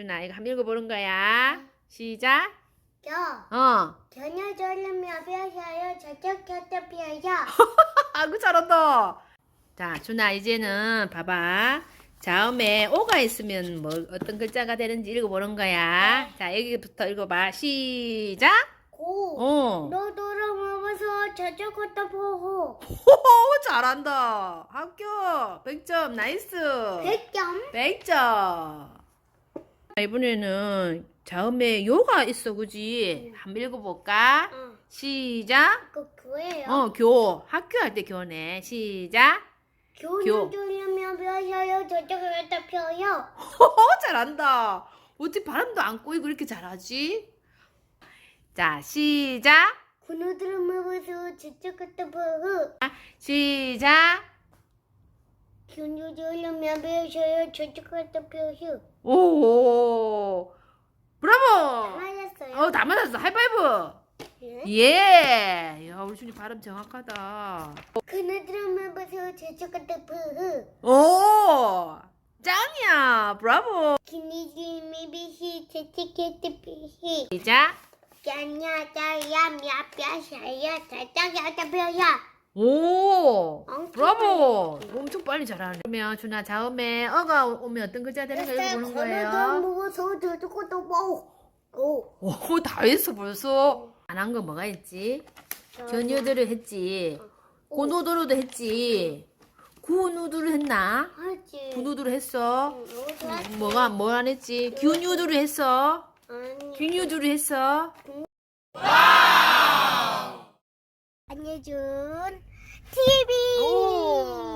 준아 이거 한번 읽어보는 거야. 시작. 저 어. 전혀 졸리며 펴셔요 저쪽 곁에 펴요 아그 잘한다. 자 준아 이제는 봐봐. 다음에 오가 있으면 뭐 어떤 글자가 되는지 읽어보는 거야. 자 여기부터 읽어봐. 시작. 고 어. 너도로 먹어서 저쪽 곁에 보고 호호 잘한다. 합격. 100점 나이스. 100점 100점. 이번에는 다음에 요가 있어 그지? 한번 읽어볼까? 어 시작. 그 교예요 어, 교. 학교 할 때 교네. 시작. 교. 교는 졸리며 펴셔요 저쪽 곁에 펴요 호호, 잘한다. 어떻게 바람도 안 꼬이고 이렇게 잘하지? 자, 시작. 군우들을 먹어서 저쪽 곁에 보고 시작. 교는 졸리며 펴셔요 저쪽 곁에 펴요 오, 브라보. 맞았어요 어, 다 맞았어. 하이파이브. 예? 예. 야, 우리 준이 발음 정확하다. 그네들을 먹어서 저쪽 곁에 보고 오, 짱이야. 브라보. 기니지 미 비시 저쪽 곁에 피시 시작. 짠야 짜야 미아뼈샤야 저쪽 곁에 펴요 오, 엄청 브라보. 엄청 빨리 잘하네. 그러면 준아 다음에 어가 오면 어떤 글자 되는 거 읽어보는 거예요. 오 오, 다 했어 벌써. 안 한 거 뭐가 있지? 견유들을 했지. 고노도로도 했지. 구누드를 했나? 하지 구누드를 했어. 응, 뭐가 뭘 안 했지? 규뉴드를 했어. 아니 규뉴드를 했어. 안예준 TV. 오.